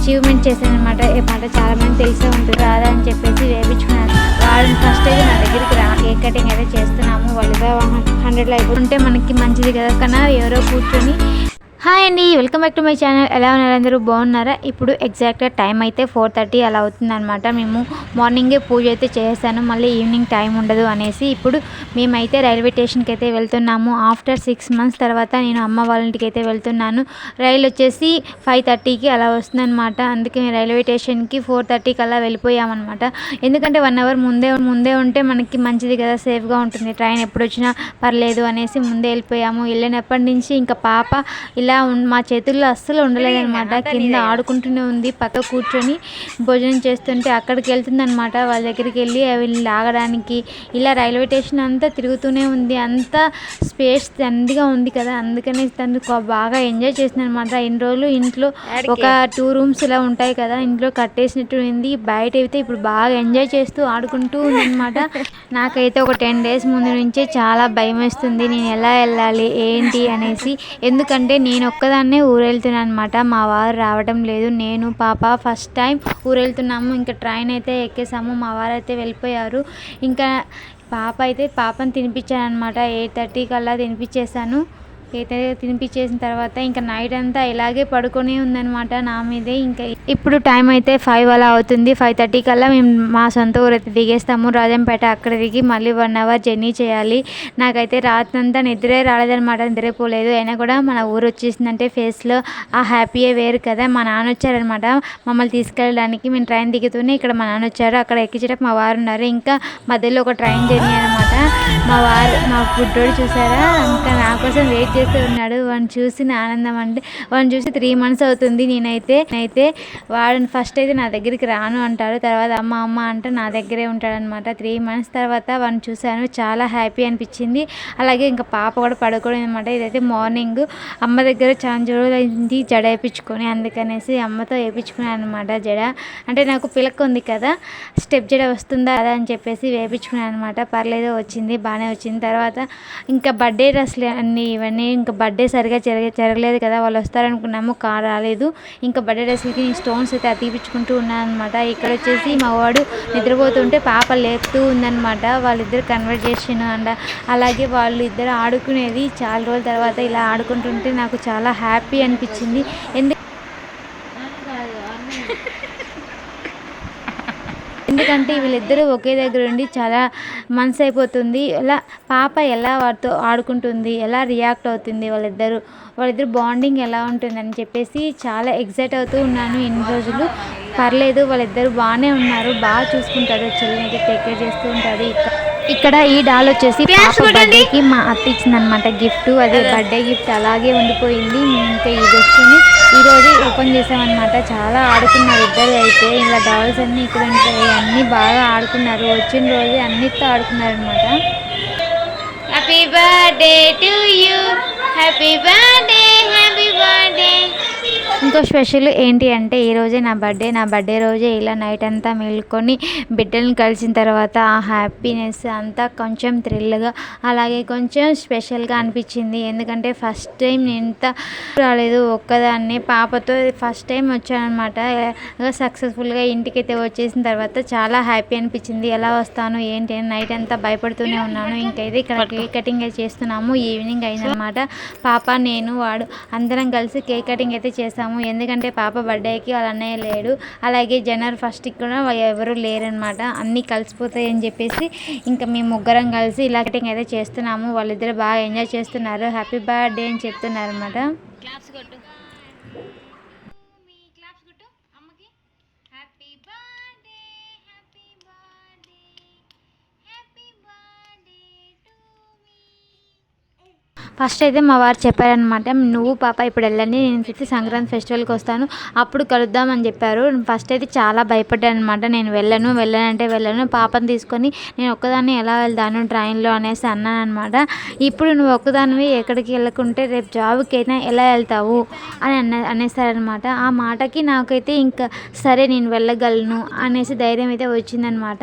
Achievement చేశాను అనమాట ఈ మాట చాలా మంది తెలిసే ఉంటుంది. రాదా అని చెప్పేసి వేపించుకున్నాను. వాళ్ళని ఫస్ట్ అయితే నా దగ్గరికి రా కేక్ కటింగ్ అయితే చేస్తున్నాము వాళ్ళుగా హండ్రెడ్లో ఉంటే మనకి మంచిది కదా. కన్నా ఎవరో కూర్చొని హాయ్ అండి welcome back to my channel. ఎలా ఉన్నారు అందరూ? బాగున్నారా? ఇప్పుడు ఎగ్జాక్ట్గా టైం అయితే ఫోర్ థర్టీ అలా అవుతుందన్నమాట. మేము మార్నింగే పూజ అయితే చేస్తాను మళ్ళీ ఈవినింగ్ టైం ఉండదు అనేసి ఇప్పుడు మేమైతే రైల్వే స్టేషన్కి అయితే వెళ్తున్నాము. ఆఫ్టర్ సిక్స్ మంత్స్ తర్వాత నేను అమ్మ వాళ్ళ ఇంటికి అయితే వెళ్తున్నాను. రైలు వచ్చేసి ఫైవ్ థర్టీకి అలా వస్తుందన్నమాట. అందుకే రైల్వే స్టేషన్కి ఫోర్ థర్టీకి అలా వెళ్ళిపోయామన్నమాట. ఎందుకంటే వన్ అవర్ ముందే ముందే ఉంటే మనకి మంచిది కదా సేఫ్గా ఉంటుంది. ట్రైన్ ఎప్పుడు వచ్చినా పర్లేదు అనేసి ముందే వెళ్ళిపోయాము. వెళ్ళినప్పటి నుంచి ఇంకా పాప ఇలా ఉన్- మా చేతుల్లో అస్సలు ఉండలేదన్నమాట. కింద ఆడుకుంటూనే ఉంది. పక్క కూర్చొని భోజనం చేస్తుంటే అక్కడికి వెళ్తుందన్నమాట. వాళ్ళ దగ్గరికి వెళ్ళి అవి లాగడానికి ఇలా రైల్వే స్టేషన్ అంతా తిరుగుతూనే ఉంది. అంతా స్పేస్ దండిగా ఉంది కదా. అందుకని తను బాగా ఎంజాయ్ చేసింది అనమాట ఇన్ని రోజులు ఇంట్లో ఒక టూ రూమ్స్ ఇలా ఉంటాయి కదా. ఇంట్లో కట్టేసినట్టు ఉంది. బయట అయితే ఇప్పుడు బాగా ఎంజాయ్ చేస్తూ ఆడుకుంటూ ఉందన్నమాట. నాకైతే ఒక టెన్ డేస్ ముందు నుంచే చాలా భయం వేస్తుంది నేను ఎలా వెళ్ళాలి? ఏంటి? అనేసి. ఎందుకంటే నేను నేను ఒక్కదాన్నే ఊరెళ్తున్నాను అనమాట మా వారు రావడం లేదు. నేను పాప ఫస్ట్ టైం ఊరెళ్తున్నాము. ఇంకా ట్రైన్ అయితే ఎక్కేసాము. మా వారు అయితే వెళ్ళిపోయారు. ఇంకా పాప అయితే పాపని తినిపించాను అనమాట ఎయిట్ థర్టీకి అలా తినిపించేశాను. అయితే తినిపించేసిన తర్వాత ఇంకా నైట్ అంతా ఇలాగే పడుకొని ఉందనమాట నా మీదే. ఇంకా ఇప్పుడు టైం అయితే ఫైవ్ అలా అవుతుంది. ఫైవ్ థర్టీ కల్లా మేము మా సొంత ఊరు అయితే దిగేస్తాము. రాజంపేట అక్కడ దిగి మళ్ళీ వన్ అవర్ జర్నీ చేయాలి. నాకైతే రాత్రంతా నిద్రే రాలేదనమాట నిద్రపోలేదు అయినా కూడా మన ఊరు వచ్చేసిందంటే ఫేస్లో ఆ హ్యాపీయే వేరు కదా. మా నాన్న వచ్చారనమాట మమ్మల్ని తీసుకెళ్ళడానికి మేము ట్రైన్ దిగుతూనే ఇక్కడ మా నాన్న వచ్చారు. అక్కడ ఎక్కించడానికి మా వారు ఉన్నారు. ఇంకా మధ్యలో ఒక ట్రైన్ జర్నీ అనమాట మా వారు మా ఫుడ్ చూసారా? ఇంకా నా కోసం వెయిట్ చేస్తూ ఉన్నాడు. వాడిని చూసిన ఆనందం అంటే వాడిని చూసి త్రీ మంత్స్ అవుతుంది నేనైతే. అయితే వాడిని ఫస్ట్ అయితే నా దగ్గరికి రాను అంటాడు. తర్వాత అమ్మ అమ్మ అంటే నా దగ్గరే ఉంటాడనమాట త్రీ మంత్స్ తర్వాత వాడిని చూశాను. చాలా హ్యాపీ అనిపించింది. అలాగే ఇంకా పాప కూడా పడుకోవడం అనమాట ఇదైతే మార్నింగ్ అమ్మ దగ్గర చాలా రోజులైంది జడ వేయించుకొని అందుకనేసి అమ్మతో వేయించుకున్నాను అనమాట జడ. అంటే నాకు పిలక ఉంది కదా స్టెప్ జడ వస్తుందా అదా అని చెప్పేసి వేయించుకున్నాను అనమాట పర్లేదు వచ్చింది బాగానే వచ్చింది. తర్వాత ఇంకా బర్త్డే డ్రెస్లు అన్నీ ఇవన్నీ ఇంకా బర్త్డే సరిగా జరగ జరగలేదు కదా వాళ్ళు వస్తారనుకున్నాము కార్ రాలేదు. ఇంకా బర్త్డే డ్రెస్లకి స్టోన్స్ అయితే అతిపించుకుంటూ ఉన్నాను అనమాట ఇక్కడ వచ్చేసి మా వాడు నిద్రపోతుంటే పాప లేపుతూ ఉందన్నమాట. వాళ్ళిద్దరు కన్వర్జేషన్ అండ్ అలాగే వాళ్ళు ఇద్దరు ఆడుకునేది చాలా రోజుల తర్వాత ఇలా ఆడుకుంటుంటే నాకు చాలా హ్యాపీ అనిపించింది. ఎందుకు ఎందుకంటే వీళ్ళిద్దరూ ఒకే దగ్గర ఉండి చాలా మనసు అయిపోతుంది. ఎలా పాప ఎలా వాడితో ఆడుకుంటుంది ఎలా రియాక్ట్ అవుతుంది వాళ్ళిద్దరు వాళ్ళిద్దరు బాండింగ్ ఎలా ఉంటుందని చెప్పేసి చాలా ఎగ్జైట్ అవుతూ ఉన్నాను. ఇన్ని రోజులు పర్లేదు వాళ్ళిద్దరు బాగానే ఉన్నారు బాగా చూసుకుంటారు చెల్లిని అయితే టేక్ కేర్ చేస్తూ ఉంటాడు ఇక్కడ ఈ డాల్ వచ్చేసి బర్త్డేకి మా అత్త ఇచ్చింది అనమాట గిఫ్ట్ అది. బర్త్డే గిఫ్ట్ అలాగే ఉండిపోయింది. ఇంకా ఈ వస్తువుని ఈ రోజు ఓపెన్ చేసామన్నమాట. చాలా ఆడుకున్నారు ఇద్దరు అయితే. ఇలా డాల్స్ అన్నీ ఇక్కడ ఉంటాయి. అన్నీ బాగా ఆడుకున్నారు. వచ్చిన రోజు అన్నిటితో ఆడుకున్నారు అనమాట happy birthday to you happy birthday ఇంకో స్పెషల్ ఏంటి అంటే ఈ రోజే నా బర్త్డే నా బర్త్డే రోజే ఇలా నైట్ అంతా మేల్కొని బిడ్డలను కలిసిన తర్వాత ఆ హ్యాపీనెస్ అంతా కొంచెం థ్రిల్గా అలాగే కొంచెం స్పెషల్గా అనిపించింది. ఎందుకంటే ఫస్ట్ టైం నేను ఇంత రాలేదు ఒక్కదాన్ని. పాపతో ఫస్ట్ టైం వచ్చానమాట సక్సెస్ఫుల్గా ఇంటికైతే వచ్చేసిన తర్వాత చాలా హ్యాపీ అనిపించింది. ఎలా వస్తాను ఏంటి అని నైట్ అంతా భయపడుతూనే ఉన్నాను. ఇంకైతే ఇక్కడ కేక్ కటింగ్ అయితే చేస్తున్నాము. ఈవినింగ్ అయిందనమాట పాప నేను వాడు అందరం కలిసి కేక్ కటింగ్ అయితే చేసాము. ఎందుకంటే పాప బర్త్డేకి వాళ్ళ అన్నయ్య లేడు. అలాగే జనవరి ఫస్ట్కి కూడా ఎవరు లేరనమాట అన్నీ కలిసిపోతాయి అని చెప్పేసి ఇంకా మేము ముగ్గురం కలిసి ఇలా కటింగ్ అయితే చేస్తున్నాము. వాళ్ళిద్దరు బాగా ఎంజాయ్ చేస్తున్నారు. హ్యాపీ బర్త్డే అని చెప్తున్నారు అనమాట ఫస్ట్ అయితే మా వారు చెప్పారనమాట నువ్వు పాప ఇప్పుడు వెళ్ళండి నేను ఫిఫ్త్ సంక్రాంతి ఫెస్టివల్కి వస్తాను అప్పుడు కలుద్దామని చెప్పారు. ఫస్ట్ అయితే చాలా భయపడ్డాను అనమాట నేను వెళ్ళను వెళ్ళనంటే వెళ్ళను పాపని తీసుకొని నేను ఒక్కదాన్ని ఎలా వెళ్తాను ట్రైన్లో అనేసి అన్నాను అనమాట ఇప్పుడు నువ్వు ఒక్కదానివి ఎక్కడికి వెళ్ళకుంటే రేపు జాబ్కి ఎలా వెళ్తావు? అని అన్న అనేసారనమాట ఆ మాటకి నాకైతే ఇంకా సరే నేను వెళ్ళగలను అనేసి ధైర్యం అయితే వచ్చిందనమాట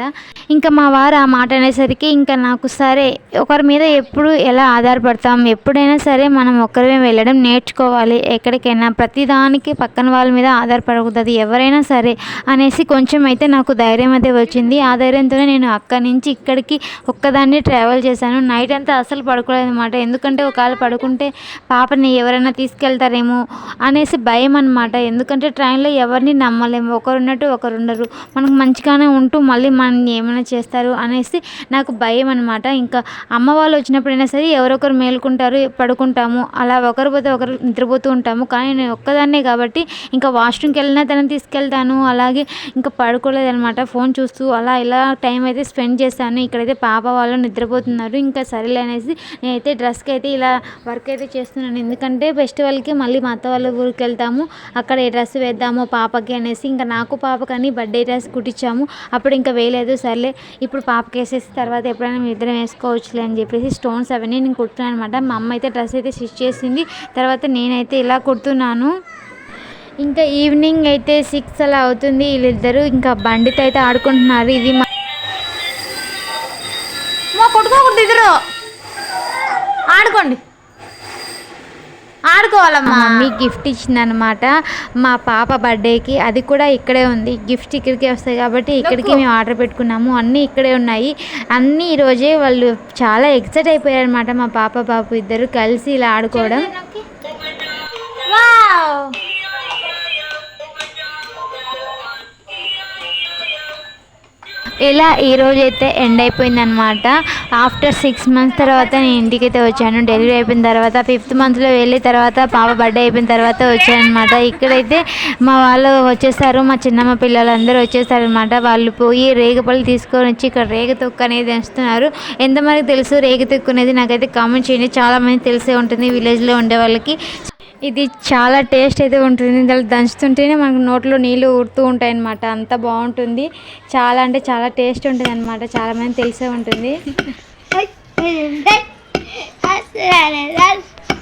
ఇంకా మా వారు ఆ మాట అనేసరికి ఇంకా నాకు సరే ఒకరి మీద ఎప్పుడు ఎలా ఆధారపడతాం ఎప్పుడు ఎప్పుడైనా సరే మనం ఒక్కరిమే వెళ్ళడం నేర్చుకోవాలి. ఎక్కడికైనా ప్రతిదానికి పక్కన వాళ్ళ మీద ఆధారపడకూడదు. ఎవరైనా సరే అనేసి కొంచెం అయితే నాకు ధైర్యం అయితే వచ్చింది. ఆ ధైర్యంతోనే నేను అక్కడి నుంచి ఇక్కడికి ఒక్కదాన్ని ట్రావెల్ చేశాను. నైట్ అంతా అసలు పడుకోలేదు అనమాట ఎందుకంటే ఒకవేళ పడుకుంటే పాపని ఎవరైనా తీసుకెళ్తారేమో అనేసి భయం అనమాట ఎందుకంటే ట్రైన్లో ఎవరిని నమ్మలేము. ఒకరు ఉన్నట్టు ఒకరు ఉండరు. మనకు మంచిగానే ఉంటూ మళ్ళీ మనల్ని ఏమైనా చేస్తారు అనేసి నాకు భయం అనమాట ఇంకా అమ్మ వాళ్ళు వచ్చినప్పుడైనా సరే ఎవరొకరు మేలుకుంటారు. పడుకుంటాము. అలా ఒకరి పోతే ఒకరు నిద్రపోతూ ఉంటాము. కానీ నేను ఒక్కదాన్నే కాబట్టి ఇంకా వాష్రూమ్కి వెళ్ళినా తనని తీసుకెళ్తాను. అలాగే ఇంకా పడుకోలేదనమాట ఫోన్ చూస్తూ అలా ఇలా టైం అయితే స్పెండ్ చేస్తాను ఇక్కడైతే పాప వాళ్ళు నిద్రపోతున్నారు. ఇంకా సరేలే అనేసి నేనైతే డ్రెస్కి అయితే ఇలా వర్క్ అయితే చేస్తున్నాను. ఎందుకంటే ఫెస్టివల్కి మళ్ళీ మా అత్త వాళ్ళ ఊరికి వెళ్తాము. అక్కడ ఏ డ్రెస్ వేద్దామో పాపకి అనేసి ఇంకా నాకు పాపకని బర్త్డే డ్రెస్ కుట్టించాము. అప్పుడు ఇంకా వేయలేదు. సర్లే ఇప్పుడు పాపకి వేసేసి తర్వాత ఎప్పుడైనా మీ ఇద్దరం వేసుకోవచ్చులే అని చెప్పేసి స్టోన్స్ అవన్నీ నేను కుట్టాను అనమాట మా అమ్మ అయితే డ్రెస్ అయితే స్టిచ్ చేసింది. తర్వాత నేనైతే ఇలా కుడుతున్నాను. ఇంకా ఈవినింగ్ అయితే సిక్స్ అలా అవుతుంది వీళ్ళిద్దరూ. ఇంకా బండితో అయితే ఆడుకుంటున్నారు. ఇది మా కొట్టుకోకూడదు ఇద్దరు. ఆడుకోండి. ఆడుకోవాలమ్మా. మమ్మీ గిఫ్ట్ ఇచ్చిందనమాట మా పాప బర్త్డేకి అది కూడా ఇక్కడే ఉంది. గిఫ్ట్ ఇక్కడికే వస్తాయి కాబట్టి ఇక్కడికి మేము ఆర్డర్ పెట్టుకున్నాము. అన్నీ ఇక్కడే ఉన్నాయి. అన్నీ ఈరోజే వాళ్ళు చాలా ఎక్సైట్ అయిపోయారనమాట మా పాప బాబు ఇద్దరు కలిసి ఇలా ఆడుకోవడం. ఇలా ఈ అయితే ఎండ్ అయిపోయింది అనమాట ఆఫ్టర్ సిక్స్ మంత్స్ తర్వాత నేను ఇంటికైతే వచ్చాను. డెలివరీ అయిపోయిన తర్వాత ఫిఫ్త్ మంత్లో వెళ్ళిన తర్వాత పాప బర్త్డే అయిపోయిన తర్వాత వచ్చాను అనమాట ఇక్కడైతే మా వాళ్ళు వచ్చేసారు. మా చిన్నమ్మ పిల్లలందరూ వచ్చేసారనమాట వాళ్ళు పోయి రేగపళ్ళు తీసుకొని వచ్చి ఇక్కడ రేగ తొక్కు అనేది వేస్తున్నారు. ఎంతమందికి తెలుసు రేగ తొక్కు అనేది? నాకైతే కామెంట్ చేయండి. చాలామంది తెలిసే ఉంటుంది. విలేజ్లో ఉండే వాళ్ళకి. ఇది చాలా టేస్ట్ అయితే ఉంటుంది. దాన్ని దంచుతుంటేనే మనకు నోట్లో నీళ్ళు ఊరుతూ ఉంటాయి అనమాట అంత బాగుంటుంది. చాలా అంటే చాలా టేస్ట్ ఉంటుంది అనమాట చాలా మంది తెలిసే ఉంటుంది.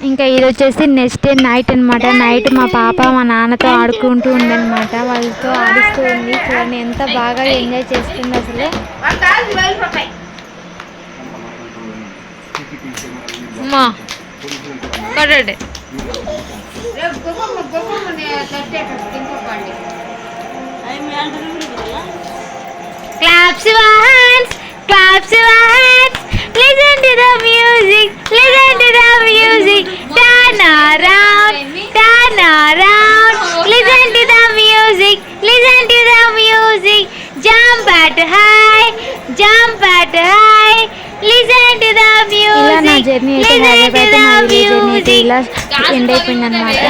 ఇంకా ఇది వచ్చేసి నెక్స్ట్ డే నైట్ అనమాట నైట్ మా పాప మా నాన్నతో ఆడుకుంటూ ఉందన్నమాట. వాళ్ళతో ఆడిస్తూ ఉంది. చూడండి ఎంత బాగా ఎంజాయ్ చేస్తుంది అసలు. అమ్మా. Claps your hands, claps your hands. Listen to the music, listen to the music. Turn around, turn around. Listen to the music, listen to the music. Jump at high, jump at high. Listen to the music, listen to the music. End అయిపోయింది అనమాట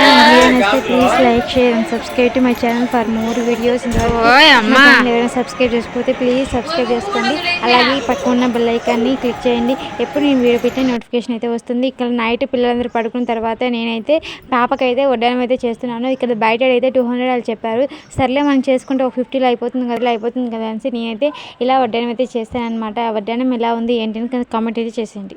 నచ్చితే please like share and subscribe to my channel for more videos. ఎవరైనా subscribe చేసుకోతే please subscribe చేసుకోండి. అలాగే పక్కన ఉన్న bell ఐకాన్ని క్లిక్ చేయండి. ఎప్పుడు నేను వీడియో పెట్టే నోటిఫికేషన్ అయితే వస్తుంది. ఇక్కడ నైట్ పిల్లలందరూ పడుకున్న తర్వాత నేనైతే పాపకైతే వడ్డానం అయితే చేస్తున్నాను. ఇక్కడ బయట అయితే టూ హండ్రెడ్ వాళ్ళు చెప్పారు. సర్లే మనం చేసుకుంటే ఒక ఫిఫ్టీలో అయిపోతుంది కదా అయిపోతుంది కదా అనేసి నేనైతే ఇలా వడ్డానం అయితే చేస్తాను అనమాట ఆ వడ్డానం ఎలా ఉంది ఏంటి అని కామెంట్ అయితే చేసేయండి.